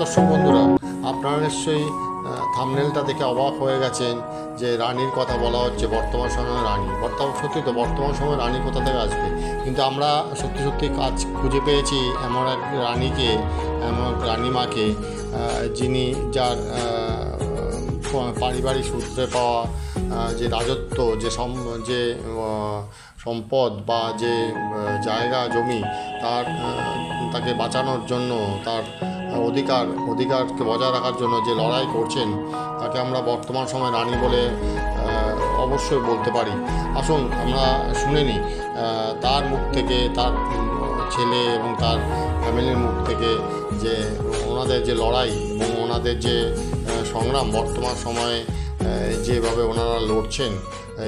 দর্শক বন্ধুরা, আপনারা নিশ্চয়ই থামনেলটা দেখে অবাক হয়ে গেছেন যে রানীর কথা বলা হচ্ছে, বর্তমান সময়ের রানী। বর্তমান, সত্যি তো, বর্তমান সময়ে রানী কোথা থেকে আসবে? কিন্তু আমরা সত্যি সত্যি কাজ খুঁজে পেয়েছি এমন এক রানীকে, এমন এক রানীমাকে যিনি যার পারিবারিক সূত্রে পাওয়া যে রাজত্ব, যে সম, যে সম্পদ বা যে জায়গা, জমি তার তাকে বাঁচানোর জন্য, তার অধিকার, অধিকারকে বজায় রাখার জন্য যে লড়াই করছেন, তাকে আমরা বর্তমান সময় রানী বলে অবশ্যই বলতে পারি। আসুন, আমরা শুনে নিই তার মুখ থেকে, তার ছেলে এবং তার ফ্যামিলির মুখ থেকে যে, ওনাদের যে লড়াই এবং ওনাদের যে সংগ্রাম বর্তমান সময়ে যেভাবে ওনারা লড়ছেন,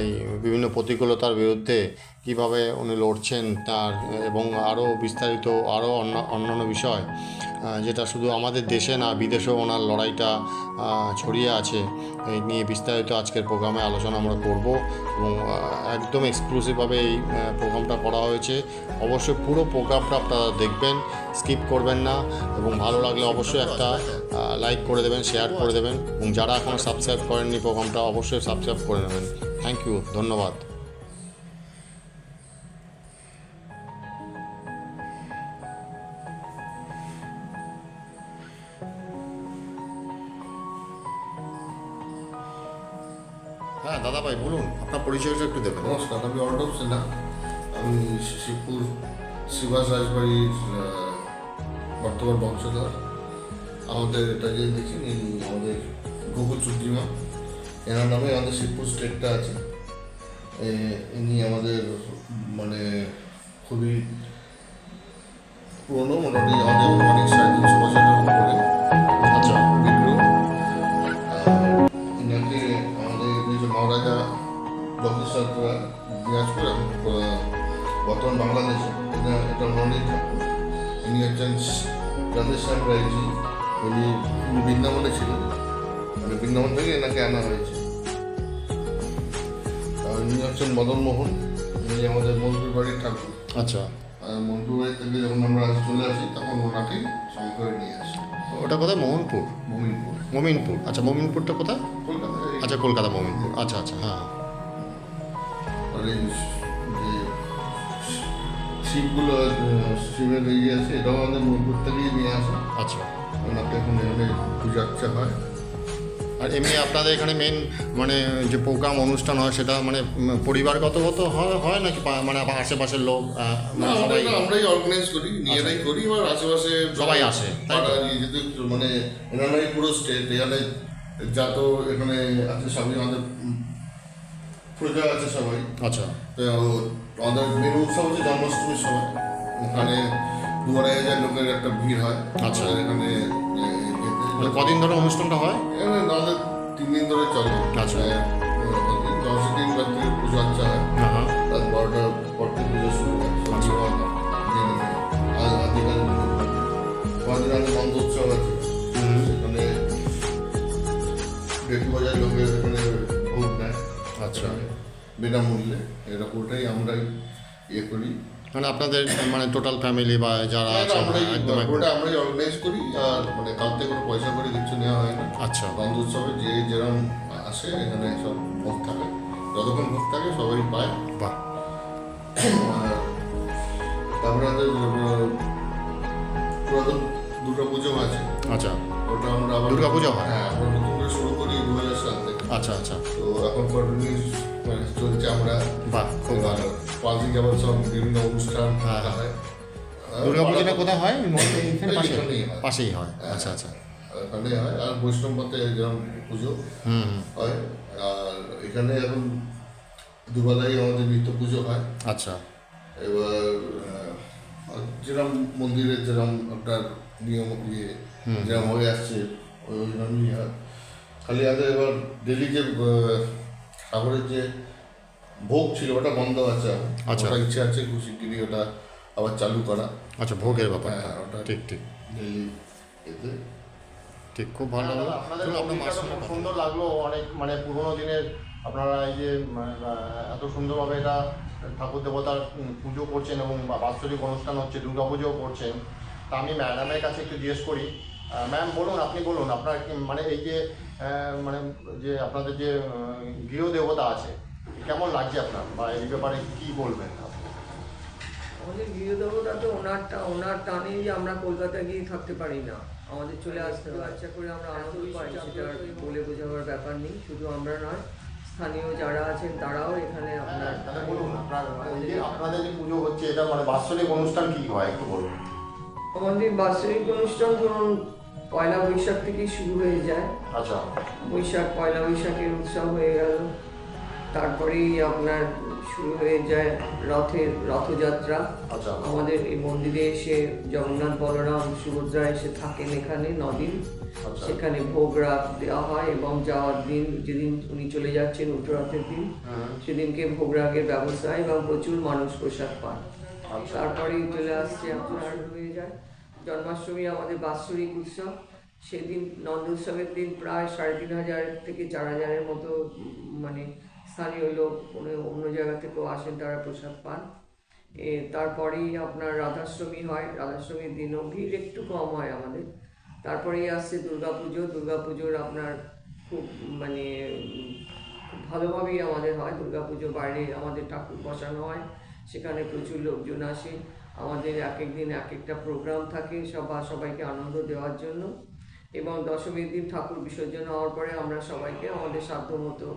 এই বিভিন্ন প্রতিকূলতার বিরুদ্ধে কীভাবে উনি লড়ছেন তার এবং আরও বিস্তারিত, আরও অন্য অন্যান্য বিষয় যেটা শুধু আমাদের দেশে না, বিদেশেও ওনার লড়াইটা ছড়িয়ে আছে। এই নিয়ে বিস্তারিত আজকের প্রোগ্রামে আলোচনা আমরা করব এবং একদম এক্সক্লুসিভভাবে এই প্রোগ্রামটা করা হয়েছে। অবশ্যই পুরো প্রোগ্রামটা আপনারা দেখবেন স্কিপ করবেন না এবং ভালো লাগলে অবশ্যই একটা লাইক করে দেবেন শেয়ার করে দেবেন এবং যারা এখনও সাবস্ক্রাইব করেননি প্রোগ্রামটা অবশ্যই সাবস্ক্রাইব করে নেবেন। থ্যাংক ইউ ধন্যবাদ। হ্যাঁ দাদা ভাই বলুন, আপনার পরিচয়টা একটু দেবেন। নমস্কার আমি অর্ণব সিনহা। আমি শিবপুর শিবাস রাজবাড়ির বর্তমান বংশধর। আমাদের এটা যে দেখছেন আমাদের গোকুল চুদ্রিমা। এনার নামে আমাদের শিবপুর স্টেটটা আছে। ইনি আমাদের মানে খুবই পুরনো, মোটামুটি আমাদের অনেক সাড়ে তিনশো বছরের উপরে দিনাজপুর এবং আহ, বর্তমান বাংলাদেশে। এটা এটা মনোনীত ঠাকুর। ইনি হচ্ছেন রাধেশ্যাম রায়জি। উনি উনি বৃন্দাবনে ছিলেন। মানে বৃন্দাবন থেকে এনাকে আনা হয়েছে। আর ইনি হচ্ছেন মদন মোহন। ইনি আমাদের মন্ত্রী বাড়ির ঠাকুর। আচ্ছা। আর বাড়ি থেকে যখন আমরা চলে আসি তখন ওনাকেই সঙ্গে করে নিয়ে আসি। ওটা কোথায়? মোহনপুর? মমিনপুর। মমিনপুর। আচ্ছা মমিনপুরটা কোথায়? কলকাতায়। আচ্ছা কলকাতা মমিনপুর। আচ্ছা আচ্ছা হ্যাঁ। আর যে শিবগুলো শিবের এই যে আছে এটাও আমাদের মণিপুর থেকেই নিয়ে আসে। আচ্ছা। ওনাকে এখন এখানে পূজা আর্চা হয়। আর এমনি আপনাদের এখানে মেন মানে যে প্রোগ্রাম অনুষ্ঠান হয় সেটা মানে উম, পরিবারগতগত হয় হয় নাকি মানে আশেপাশের লোক মানে সবাই আমরাই অর্গানাইজ করি নিজেরাই করি এবার আশেপাশে সবাই আসে, তাই তো? নিজেদের মানে এনারাই পুরো স্টেট এখানে যা তো এখানে আছে সবই আমাদের প্রজা আছে সবাই। আচ্ছা। তো আমাদের মেন উৎসব হচ্ছে জন্মাষ্টমীর সময়। ওখানে দু আড়াই হাজার লোকের একটা ভিড় হয়। আচ্ছা। এখানে। মানে কদিন ধরে অনুষ্ঠানটা হয়? আমাদের তিন দিন ধরে চলে। আচ্ছা। দশ দিন রাত্রে পুজো আচ্ছা হয়। বারোটার পর থেকে পুজো শুরু হয়। আচ্ছা। আগে বন্ধ উৎসব আছে। আচ্ছা। বিনামূল্যে এরা ওটাই আমরাই ইয়ে করি। মানে আপনাদের মানে টোটাল ফ্যামিলি বা যারা আছে একদম ওটা আমরাই অর্গানাইজ করি আর মানে কাল থেকে কোনো পয়সা করে কিছু নেওয়া হয় না। আচ্ছা। বন্ধ উৎসবে যে যেরকম আসে এখানে সব ভোগ থাকে। যতক্ষণ ভোগ থাকে সবাই পায়। বাহ। আর তারপরে আমাদের পুরাতন দুর্গা পুজো আছে। আচ্ছা। ওটা আমরা আবার দুর্গাপূজা হয়? হ্যাঁ আমরা নতুন করে শুরু করি দু হাজার সাল থেকে। আচ্ছা আচ্ছা। তো এখন কন্টিনিউ মানে চলছে আমরা। বাহ খুব ভালো। পাঁচ দিন যাবত সব বিভিন্ন অনুষ্ঠান হ্যাঁ। হয়। দুর্গা পুজোটা কোথায় হয়? এখানে পাশে? এখানেই হয়। পাশেই হয়। আচ্ছা আচ্ছা। এখানে হয়। আর বৈষ্ণব মতে যেরকম পুজো হয় আর এখানে এখন দুবেলাই আমাদের নিত্য পুজো হয়। আচ্ছা। এবার যেরকম মন্দিরের যেরকম আপনার নিয়ম ইয়ে যেরকম হয়ে আসছে ওই ওইরকমই হয়। খালি আমাদের এবার ডেলি যে ঠাকুরের যে ভোগ ছিল ওটা বন্ধ আছে আচ্ছা। ওটা ইচ্ছে আছে খুশি শিগগিরি ওটা আবার চালু করা। আচ্ছা ভোগের ব্যাপার। হ্যাঁ, ওটা- ঠিক ঠিক। ডেলি এতে। ঠিক খুব ভালো। হলো আপনাদের খুব সুন্দর লাগল অনেক মানে পুরোনো দিনের আপনারা এই যে এত সুন্দরভাবে এটা ঠাকুর দেবতার পুজো করছেন এবং বা- বাৎসরিক অনুষ্ঠান হচ্ছে দুর্গা পুজোও করছেন। তা আমি ম্যাডামের কাছে একটু জিজ্ঞেস করি। ম্যাম বলুন আপনি বলুন আপনার মানে এই যে মানে যে আপনাদের যে আহ, গৃহদেবতা আছে কেমন লাগছে আপনার? বা এই ব্যাপারে কি বলবেন আপনি? আমাদের গৃহদেবতা তো ওনারটা ওনার টানে যে আমরা কলকাতা গিয়ে থাকতে পারি না। আমাদের চলে আসতে হয়। আচ্ছা করে আমরা আনন্দ পাই সেটা বলে বোঝাবার ব্যাপার নেই শুধু আমরা নয় স্থানীয় যারা আছেন তারাও এখানে আপনার তাহলে বলুন আপনার আপনাদের যে পুজো হচ্ছে এটা মানে বাৎসরিক অনুষ্ঠান কি হয় একটু বলুন। আমাদের বাৎসরিক অনুষ্ঠান ধরুন পয়লা বৈশাখ থেকেই শুরু হয়ে যায়। আচ্ছা। বৈশাখ পয়লা বৈশাখের উৎসব হয়ে গেল। তারপরেই আপনার শুরু হয়ে যায় রথের রথযাত্রা। আচ্ছা। আমাদের এই মন্দিরে এসে জগন্নাথ বলরাম সুভদ্রা এসে থাকেন এখানে নদিন আচ্ছা। সেখানে ভোগ রাত দেওয়া হয় এবং যাওয়ার দিন যেদিন উনি চলে যাচ্ছেন উত্তরাতের দিন সেদিনকে ভোগ রাগের ব্যবস্থা এবং প্রচুর মানুষ প্রসাদ পান। আচ্ছা। তারপরেই চলে আসছে আপনার হয়ে যায় জন্মাষ্টমী, আমাদের বাৎসরিক উৎসব, সেদিন নন্দোৎসবের দিন প্রায় সাড়ে তিন হাজার থেকে চার হাজারের মতো মানে স্থানীয় লোক কোনো অন্য জায়গা থেকেও আসেন, তারা প্রসাদ পান। এ, তারপরেই আপনার রাধাষ্টমী হয়, রাধাষ্টমীর দিনও ভিড় একটু কম হয় আমাদের। তারপরেই আসছে দুর্গাপুজো, দুর্গাপুজোর আপনার খুব মানে ভালোভাবেই আমাদের হয়। দুর্গাপুজো বাইরে আমাদের ঠাকুর বসানো হয়। সেখানে প্রচুর লোকজন আসে। আমাদের এক এক দিন এক একটা প্রোগ্রাম থাকে সবা সবাইকে আনন্দ দেওয়ার জন্য। এবং দশমীর দিন ঠাকুর বিসর্জন হওয়ার পরে আমরা সবাইকে আমাদের সাধ্য মতো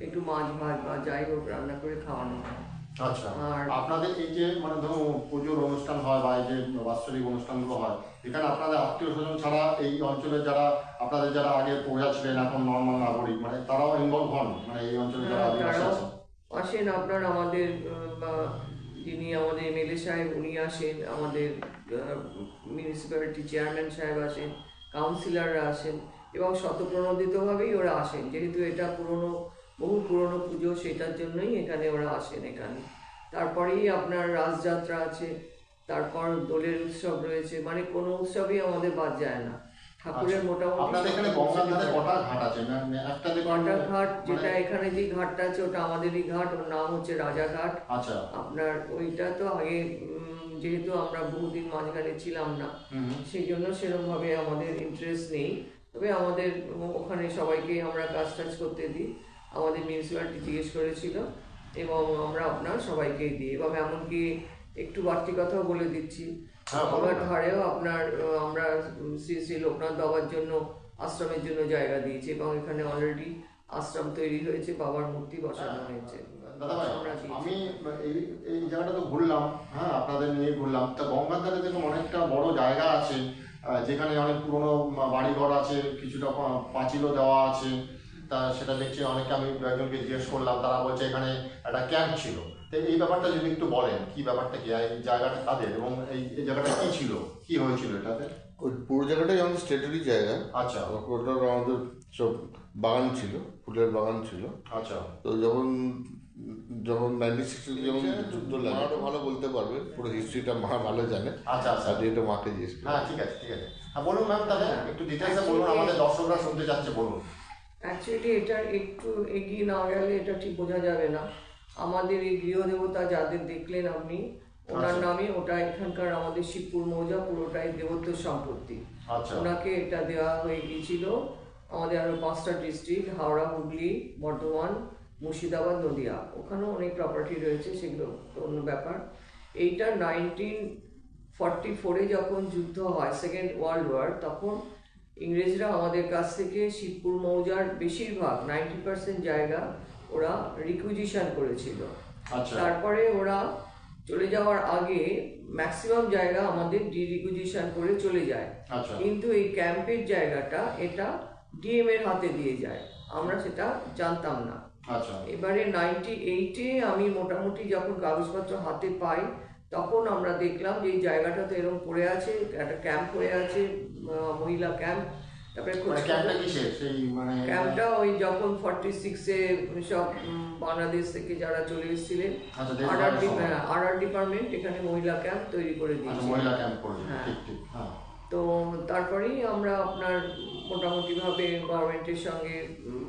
একটু মাছ ভাত বা যাই হোক রান্না করে খাওয়ানো হয়। আচ্ছা আপনাদের এই যে মানে ধরুন পুজোর অনুষ্ঠান হয় বা এই যে বাৎসরিক অনুষ্ঠানগুলো হয় এখানে আপনাদের আত্মীয় স্বজন ছাড়া এই অঞ্চলের যারা আপনাদের যারা আগে প্রজা ছিলেন এখন নর্মাল নাগরিক মানে তারাও ইনভলভ হন? মানে এই অঞ্চলে যারা হ্যাঁ, আসেন আপনার আমাদের যিনি আমাদের এমএলএ সাহেব, উনি আসেন, আমাদের মিউনিসিপ্যালিটি চেয়ারম্যান সাহেব আসেন কাউন্সিলররা আসেন এবং শতপ্রণোদিতভাবেই ওরা আসেন। যেহেতু এটা পুরনো, বহু পুরনো পুজো, সেটার জন্যই এখানে ওরা আসেন এখানে। তারপরেই আপনার রাসযাত্রা আছে, তারপর দোলের উৎসব রয়েছে মানে কোনো উৎসবই আমাদের বাদ যায় না। ঠাকুরের মোটামুটি আচ্ছা। আপনাদের এখানে সব ধারে কটা ঘাট আছে মানে একটা দেখুন ঘাট যেটা এখানে যে ঘাটটা আছে ওটা আমাদেরই ঘাট ওর নাম হচ্ছে রাজাঘাট। আচ্ছা। আপনার ওইটা তো আগে যেহেতু আমরা বহুদিন মাঝখানে ছিলাম না সেই জন্য সেরকম ভাবে আমাদের ইন্টারেস্ট নেই। তবে আমাদের ওখানে সবাইকে আমরা কাজ টাজ করতে দিই। আমাদের মিউনিসিপ্যালিটি জিজ্ঞেস করেছিল এবং আমরা আপনার সবাইকেই দিই। এবং এমনকি একটু বাড়তি কথাও বলে দিচ্ছি। আমার না। ধারেও আপনার আমরা শ্রী শ্রী লোকনাথ বাবার জন্য আশ্রমের জন্য জায়গা দিয়েছি এবং এখানে অলরেডি আশ্রম তৈরি হয়েছে বাবার মূর্তি বসানো হয়েছে আমরা দিয়েছি। আমি এই জায়গাটা তো ঘুরলাম হ্যাঁ আপনাদের নিয়ে ঘুরলাম তা গঙ্গার ধারে দেখুন অনেকটা বড় জায়গা আছে যেখানে অনেক পুরনো বাড়িঘর আছে কিছুটা পাঁচিলও দেওয়া আছে তা সেটা দেখছি অনেকে আমি একজনকে জিজ্ঞেস করলাম তারা বলছে এখানে একটা ক্যাম্প ছিল তো এই ব্যাপারটা যদি একটু বলেন কি ব্যাপারটা কি এই জায়গাটা কাদের এবং এই এই জায়গাটা কি ছিল? কি হয়েছিল এটাতে? ওই পুরো জায়গাটাই আমাদের স্টেটেরই জায়গা। আচ্ছা। ওটা আমাদের সব বাগান ছিল ফুলের বাগান ছিল। আচ্ছা। তো যখন যখন নাইনটি সিক্সটি যখন যুদ্ধ লাগে মাটা ভালো বলতে পারবে। পুরো হিস্ট্রিটা মা ভালো জানে। আচ্ছা আচ্ছা। আর এটা মাকে জিজ্ঞেস হ্যাঁ ঠিক আছে ঠিক আছে। হ্যাঁ বলুন ম্যাম তাহলে একটু ডিটেলসে বলুন আমাদের দর্শকরা শুনতে চাচ্ছে বলুন। অ্যাকচুয়ালি এটা একটু এগিয়ে না গেলে এটা ঠিক বোঝা যাবে না। আমাদের এই গৃহদেবতা যাদের দেখলেন আপনি ওনার আচ্ছা। নামে ওটা এখানকার আমাদের শিবপুর মৌজা পুরোটাই দেবত্ব সম্পত্তি। আচ্ছা। ওনাকে এটা দেওয়া হয়ে গিয়েছিল আমাদের আরও পাঁচটা ডিস্ট্রিক্ট হাওড়া হুগলি বর্ধমান মুর্শিদাবাদ নদিয়া। ওখানেও অনেক প্রপার্টি রয়েছে সেগুলো অন্য ব্যাপার। এইটা নাইনটিন ফর্টি ফোরে যখন যুদ্ধ হয় সেকেন্ড ওয়ার্ল্ড ওয়ার তখন ইংরেজরা আমাদের কাছ থেকে শিবপুর মৌজার বেশিরভাগ নাইনটি পার্সেন্ট জায়গা ওরা রিকুইজিশন করেছিল। আচ্ছা। তারপরে ওরা চলে যাওয়ার আগে ম্যাক্সিমাম জায়গা আমাদের ডিরিকুইজিশন করে চলে যায়। আচ্ছা। কিন্তু এই ক্যাম্পের জায়গাটা এটা ডিএম এর হাতে দিয়ে যায়। আমরা সেটা জানতাম না। আচ্ছা। এবারে নাইনটি এইটে আমি মোটামুটি যখন কাগজপত্র হাতে পাই তখন আমরা দেখলাম যে এই জায়গাটা তো এরকম পড়ে আছে একটা ক্যাম্প পড়ে আছে মহিলা ক্যাম্প ক্যাম্পটা মানে ক্যাম্পটা ওই যখন ফর্টি সিক্সে সব বাংলাদেশ থেকে যারা চলে এসেছিলেন সময়। আরআর ডিপার্টমেন্ট এখানে মহিলা ক্যাম্প তৈরি করে আচ্ছা দিয়েছে। মহিলা ক্যাম্প করেছে হ্যাঁ। হ্যাঁ। তো তারপরেই আমরা আপনার মোটামুটিভাবে গভর্নমেন্টের সঙ্গে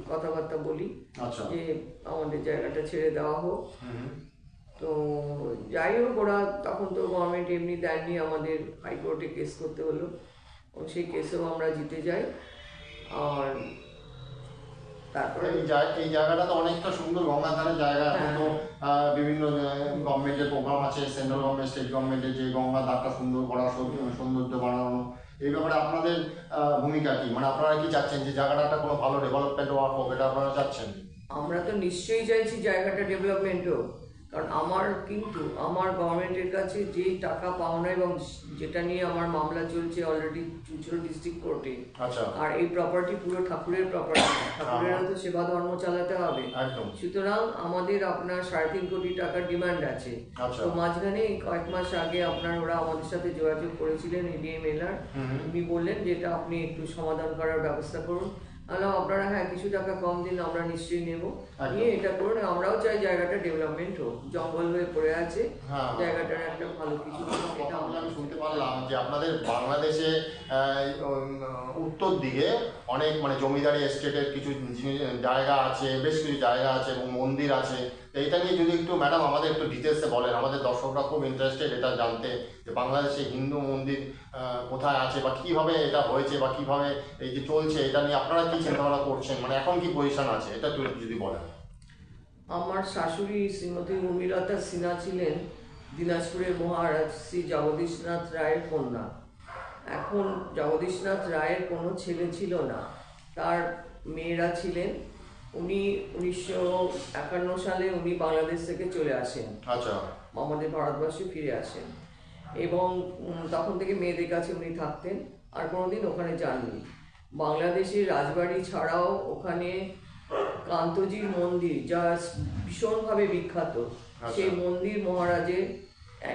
কথাবার্তা বলি। আচ্ছা। যে আমাদের জায়গাটা ছেড়ে দেওয়া হোক। তো যাই হোক ওরা তখন তো গভর্নমেন্ট এমনি দেননি আমাদের হাইকোর্টে কেস করতে হলো। সেই কেসেও আমরা জিতে যাই। আর তারপরে এই জায়- এই জায়গাটা তো অনেকটা সুন্দর গঙ্গার ধারের জায়গা এখন তো বিভিন্ন গভর্নমেন্টের প্রোগ্রাম আছে সেন্ট্রাল গভর্নমেন্ট স্টেট গভর্নমেন্টের যে গঙ্গার ধারটা সুন্দর করা সৌন্দর্য বানানো। এই ব্যাপারে আপনাদের ভূমিকা কি? মানে আপনারা কি চাচ্ছেন যে জায়গাটা একটা কোনো ভালো ডেভেলপমেন্ট হোক এটা আপনারা চাচ্ছেন? আমরা তো নিশ্চয়ই চাইছি জায়গাটা ডেভেলপমেন্ট হোক। কারণ আমার কিন্তু আমার গভর্নমেন্টের কাছে যে টাকা পাওনা এবং যেটা নিয়ে আমার মামলা চলছে অলরেডি চুচুড়ো ডিস্ট্রিক্ট কোর্টে আর এই প্রপার্টি পুরো ঠাকুরের প্রপার্টি ঠাকুরেরও তো সেবা ধর্ম চালাতে হবে। সুতরাং আমাদের আপনার সাড়ে তিন কোটি টাকার ডিমান্ড আছে। আচ্ছা। তো মাঝখানে কয়েক মাস আগে আপনার ওরা আমাদের সাথে যোগাযোগ করেছিলেন এডিএম এলার উনি বললেন যেটা আপনি একটু সমাধান করার ব্যবস্থা করুন। আলাম আপনারা হ্যাঁ কিছু টাকা কম দিলে আমরা নিশ্চয়ই নেব। একদম। নিয়ে এটা করুন আমরাও চাই জায়গাটা ডেভেলপমেন্ট হোক। জঙ্গল হয়ে পড়ে আছে। হ্যাঁ। জায়গাটার একটা ভালো কিছু হোক, এটা আমরা আমি শুনতে পারলাম যে আপনাদের বাংলাদেশে উত্তর দিকে অনেক মানে জমিদারি এস্টেটের কিছু জায়গা আছে বেশ কিছু জায়গা আছে এবং মন্দির আছে। এটা নিয়ে যদি একটু ম্যাডাম আমাদের একটু ডিটেলসে বলেন, আমাদের দর্শকরা খুব ইন্টারেস্টেড এটা জানতে যে বাংলাদেশে হিন্দু মন্দির কোথায় আছে বা কীভাবে এটা হয়েছে বা কীভাবে এই যে চলছে এটা নিয়ে আপনারা কি চিন্তাভাবনা করছেন? মানে এখন কি পজিশন আছে? এটা একটু যদি বলেন। আমার শাশুড়ি শ্রীমতী উর্মিলতা সিনহা ছিলেন দিনাজপুরের মহারাজ শ্রী জগদীশনাথ রায়ের কন্যা। এখন জগদীশনাথ রায়ের কোনো ছেলে ছিল না। তার মেয়েরা ছিলেন উনি উনিশশো একান্ন সালে উনি বাংলাদেশ থেকে চলে আসেন। আচ্ছা। আমাদের ভারতবর্ষে ফিরে আসেন। এবং তখন থেকে মেয়েদের কাছে উনি থাকতেন আর কোনোদিন ওখানে যাননি। বাংলাদেশের রাজবাড়ি ছাড়াও ওখানে কান্তজির মন্দির যা ভীষণভাবে বিখ্যাত সেই মন্দির মহারাজের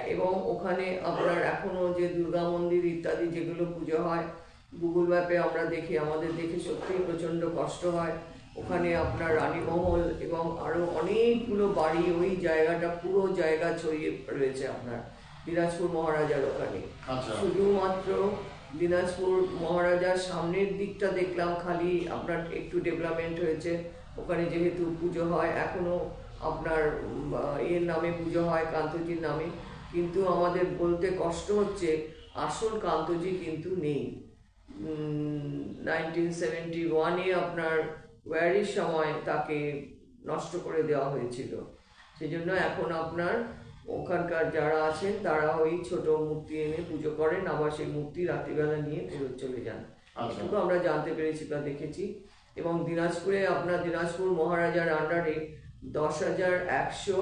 এবং ওখানে আপনার এখনও যে দুর্গা মন্দির ইত্যাদি যেগুলো পুজো হয় গুগল ম্যাপে আমরা দেখি আমাদের দেখে সত্যিই প্রচণ্ড কষ্ট হয়। ওখানে আপনার রানীমহল এবং আরও অনেকগুলো বাড়ি ওই জায়গাটা পুরো জায়গা ছড়িয়ে রয়েছে আপনার। দিনাজপুর মহারাজার ওখানে। আচ্ছা। শুধুমাত্র দিনাজপুর মহারাজার সামনের দিকটা দেখলাম খালি আপনার একটু ডেভেলপমেন্ট হয়েছে। ওখানে যেহেতু পুজো হয় এখনও আপনার এর নামে পুজো হয় কান্তজির নামে। কিন্তু আমাদের বলতে কষ্ট হচ্ছে আসল কান্তজি কিন্তু নেই। নাইনটিন সেভেন্টি ওয়ানে আপনার ওয়ারির সময় তাকে নষ্ট করে দেওয়া হয়েছিল। সেই জন্য এখন আপনার ওখানকার যারা আছেন তারা ওই ছোট মূর্তি এনে পুজো করেন আবার সেই মূর্তি রাত্রিবেলা নিয়ে ফেরত চলে যান। আচ্ছা। এটুকু আমরা জানতে পেরেছি বা দেখেছি। এবং দিনাজপুরে আপনার দিনাজপুর মহারাজার আন্ডারে দশ হাজার একশো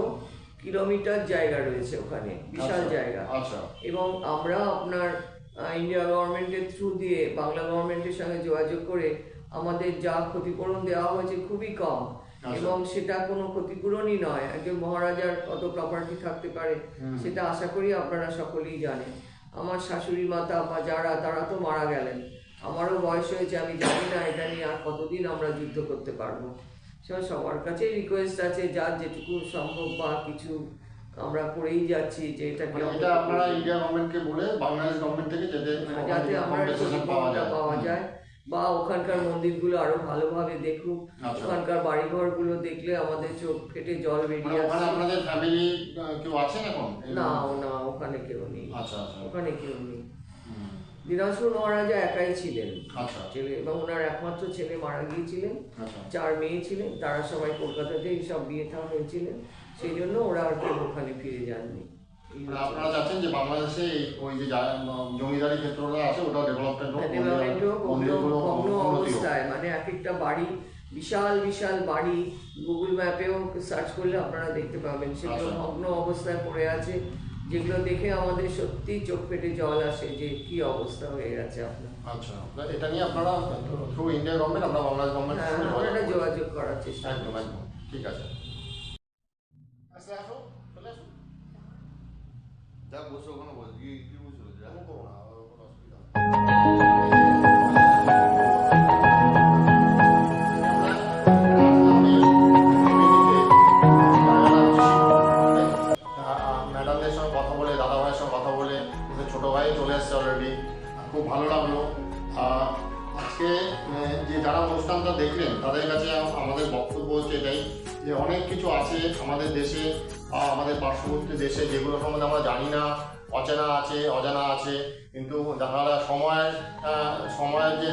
কিলোমিটার জায়গা রয়েছে ওখানে বিশাল আচ্ছা, জায়গা। আচ্ছা। এবং আমরা আপনার ইন্ডিয়া গভর্নমেন্টের থ্রু দিয়ে বাংলা গভর্নমেন্টের সঙ্গে যোগাযোগ করে আমাদের যা ক্ষতিপূরণ দেওয়া হয়েছে খুবই কম। এবং সেটা কোনো ক্ষতিপূরণই নয়। একজন মহারাজার কত প্রপার্টি থাকতে পারে সেটা আশা করি আপনারা সকলেই জানেন। আমার শাশুড়ি মাতা বা যারা তারা তো মারা গেলেন। আমারও বয়স হয়েছে আমি জানি না এটা নিয়ে আর কতদিন আমরা যুদ্ধ করতে পারব। সেটা সবার কাছে রিকোয়েস্ট আছে যার যেটুকু সম্ভব বা কিছু আমরা করেই যাচ্ছি যে এটাকে মানে এটা আপনারা ইন্ডিয়া গভর্নমেন্টকে বলে বাংলাদেশ গভর্নমেন্ট থেকে যাতে হ্যাঁ, যাতে আমরা পাওয়া যায়। বা ওখানকার মন্দিরগুলো আরও ভালোভাবে দেখুক আচ্ছা। ওখানকার বাড়িঘরগুলো দেখলে আমাদের চোখ ফেটে জল মানে বেরিয়ে ওখানে আসছে আপনাদের ফ্যামিলি কেউ আছেন এখন? না না ওখানে কেউ নেই। আচ্ছা আচ্ছা। ওখানে কেউ নেই। দিনাজপুর মহারাজা একাই ছিলেন। আচ্ছা। ছেলে এবং ওনার একমাত্র ছেলে মারা গিয়েছিলেন। চার মেয়ে ছিলেন তারা সবাই কলকাতাতেই সব বিয়ে থা হয়েছিলেন। সেই জন্য ওরা আর কেউ ওখানে ফিরে যাননি। মানে আপনারা চাচ্ছেন যে বাংলাদেশে ওই যে জমিদারি ক্ষেত্রটা আছে ওটা ডেভেলপমেন্ট হোক ডেভেলপমেন্ট হোক মন্দিরগুলো অবস্থায় মানে এক একটা বাড়ি বিশাল বিশাল বাড়ি গুগল ম্যাপেও সার্চ করলে আপনারা দেখতে পাবেন। সেগুলো আচ্ছা। ভগ্ন অবস্থায় পড়ে আছে যেগুলো দেখে আমাদের সত্যি চোখ ফেটে জল আসে যে কি অবস্থা হয়ে গেছে আপনার। আচ্ছা এটা নিয়ে আপনারা থ্রু ইন্ডিয়া গভর্নমেন্ট আমরা বাংলাদেশ গভর্নমেন্ট হ্যাঁ এটা যোগাযোগ করার চেষ্টা একদম একদম ঠিক আছে আচ্ছা আসো চলে আসো যা বসে ওখানে বসে কি কি বলছিল যা এমন করো না কোনো অসুবিধা আমাদের দেশে, বা আমাদের পার্শ্ববর্তী দেশে যেগুলো সম্বন্ধে আমরা জানি না, অচেনা আছে, অজানা আছে, কিন্তু দেখা যায় সময়ের সময়ের যে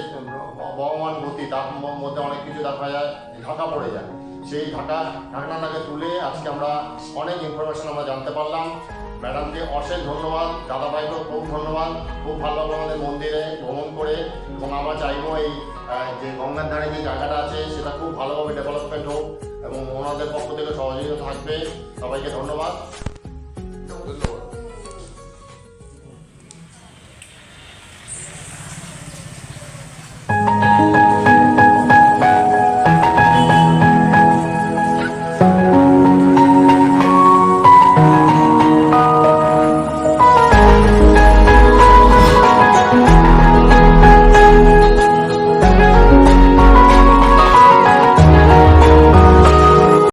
বহমান গতি, তার মধ্যে অনেক কিছু দেখা যায়, ঢাকা পড়ে যায়। সেই ঢাকা ঢাকনাটাকে তুলে আজকে আমরা অনেক ইনফরমেশন আমরা জানতে পারলাম। ম্যাডামকে অশেষ ধন্যবাদ দাদাভাইকেও খুব ধন্যবাদ, খুব ভালো লাগল আমাদের মন্দিরে ভ্রমণ করে এবং আমরা চাইব এই যে গঙ্গার ধারে যে জায়গাটা আছে, সেটা খুব ভালোভাবে ডেভেলপমেন্ট হোক এবং ওনাদের পক্ষ থেকে সহযোগিতা থাকবে। সবাইকে ধন্যবাদ।